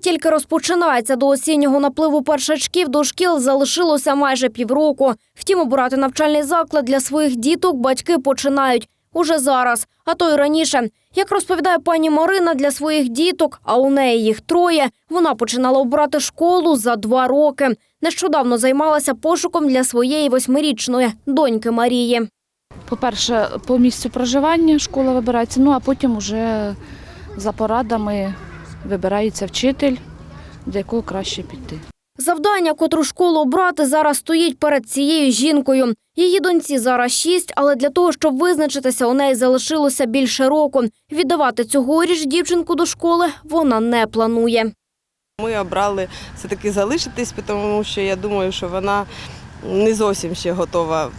тільки розпочинається до осіннього напливу першачків до шкіл залишилося майже півроку. Втім, обирати навчальний заклад для своїх діток батьки починають уже зараз, а то й раніше. Як розповідає пані Марина, для своїх діток, а у неї їх троє, вона починала обирати школу за два роки. Нещодавно займалася пошуком для своєї восьмирічної доньки Марії. По-перше, по місцю проживання школа вибирається, ну а потім вже за порадами вибирається вчитель, до якого краще піти. Завдання, котру школу обрати, зараз стоїть перед цією жінкою. Її доньці зараз шість, але для того, щоб визначитися, у неї залишилося більше року. Віддавати цьогоріч дівчинку до школи вона не планує. Ми обрали все-таки залишитись, тому що я думаю, що вона не зовсім ще готова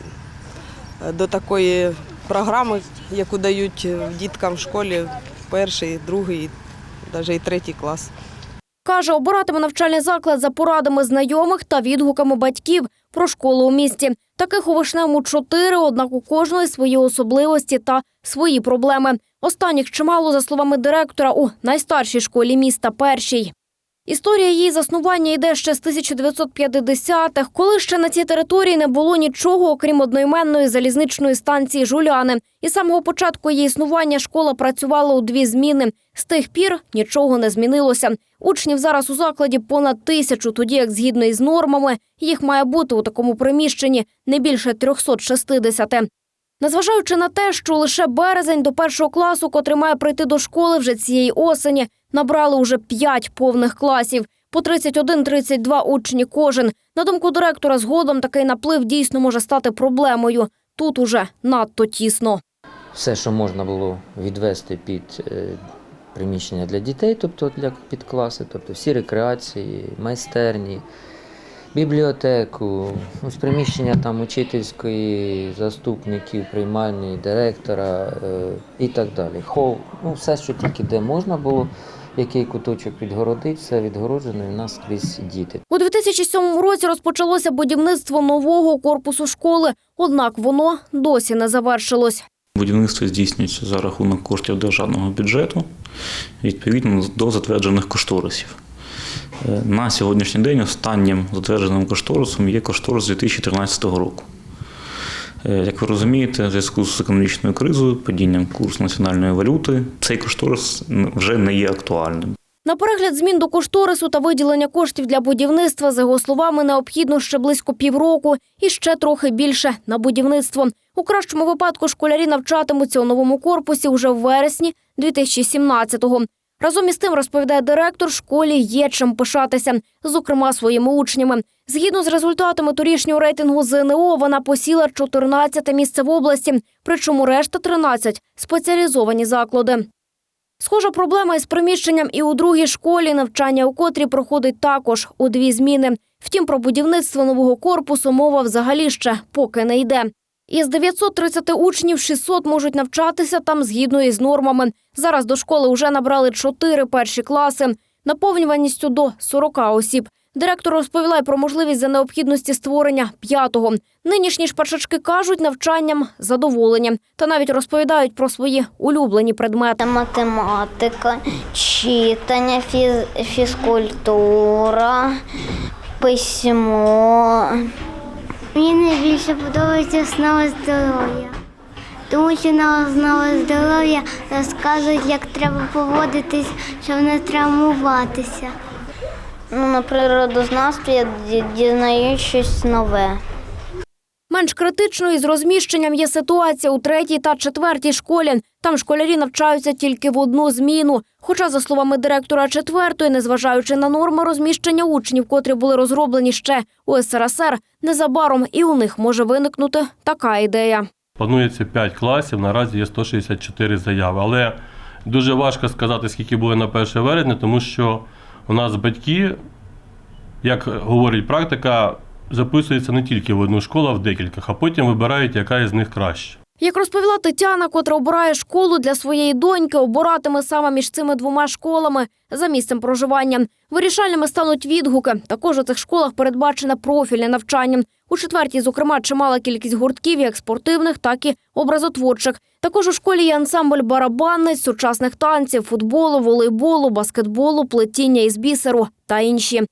е, до такої програми, яку дають діткам в школі перший, другий, навіть і третій клас. Каже, обиратиме навчальний заклад за порадами знайомих та відгуками батьків про школу у місті. Таких у Вишневому чотири, однак у кожної свої особливості та свої проблеми. Останніх чимало, за словами директора, у найстаршій школі міста першій. Історія її заснування йде ще з 1950-х, коли ще на цій території не було нічого, окрім одноіменної залізничної станції Жуляни. І з самого початку її існування школа працювала у дві зміни. З тих пір нічого не змінилося. Учнів зараз у закладі понад тисячу, тоді як згідно із нормами їх має бути у такому приміщенні не більше 360. Незважаючи на те, що лише березень до першого класу, котрий має прийти до школи вже цієї осені, набрали уже п'ять повних класів. По 31-32 учні кожен. На думку директора, згодом такий наплив дійсно може стати проблемою. Тут уже надто тісно. все, що можна було відвести під е, приміщення для дітей, тобто для підкласи, тобто всі рекреації, майстерні, бібліотеку, ось приміщення там учительської, заступників, приймальні, директора е, і так далі. Хол, ну все, що тільки де можна було, який куточок відгородити, все відгороджено, і в нас скрізь діти. У 2007 році розпочалося будівництво нового корпусу школи, однак воно досі не завершилось. Будівництво здійснюється за рахунок коштів державного бюджету відповідно до затверджених кошторисів. Е, На сьогоднішній день останнім затвердженим кошторисом є кошторис 2013 року. Е, Як ви розумієте, в зв'язку з економічною кризою, падінням курсу національної валюти, цей кошторис вже не є актуальним. На перегляд змін до кошторису та виділення коштів для будівництва, за його словами, необхідно ще близько півроку і ще трохи більше на будівництво. У кращому випадку школярі навчатимуться у новому корпусі вже в вересні 2017-го. Разом із тим, розповідає директор, школі є чим пишатися, зокрема своїми учнями. Згідно з результатами торішнього рейтингу ЗНО, вона посіла 14 місце в області, причому решта 13 – спеціалізовані заклади. Схожа проблема із приміщенням і у другій школі, навчання у котрій проходить також у дві зміни. Втім, про будівництво нового корпусу мова взагалі ще поки не йде. Із 930 учнів 600 можуть навчатися там згідно із нормами. Зараз до школи вже набрали 4 перші класи, наповнюваністю до 40 осіб. Директор розповіла про можливість за необхідності створення п'ятого. Нинішні ж першачки кажуть, навчанням задоволені. Та навіть розповідають про свої улюблені предмети. математика, читання, фіз- фізкультура, письмо. Мені найбільше подобається основа здоров'я. Тому що на основі здоров'я розказують, як треба поводитись, щоб не травмуватися. Ну, на природознавстві я дізнаю щось нове. Менш критичною з розміщенням є ситуація у третій та четвертій школі. Там школярі навчаються тільки в одну зміну. Хоча, за словами директора четвертої, незважаючи на норми розміщення учнів, котрі були розроблені ще у СРСР, незабаром і у них може виникнути така ідея. Планується 5 класів, наразі є 164 заяви. Але дуже важко сказати, скільки буде на 1 вересня, тому що у нас батьки, як говорить практика, записуються не тільки в одну школу, а в декількох, а потім вибирають, яка із них краще. Як розповіла Тетяна, котра обирає школу для своєї доньки, обиратиме саме між цими двома школами за місцем проживання. Вирішальними стануть відгуки. Також у цих школах передбачене профільне навчання. У четвертій, зокрема, чимала кількість гуртків, як спортивних, так і образотворчих. Також у школі є ансамбль барабанниць, сучасних танців, футболу, волейболу, баскетболу, плетіння із бісеру та інші.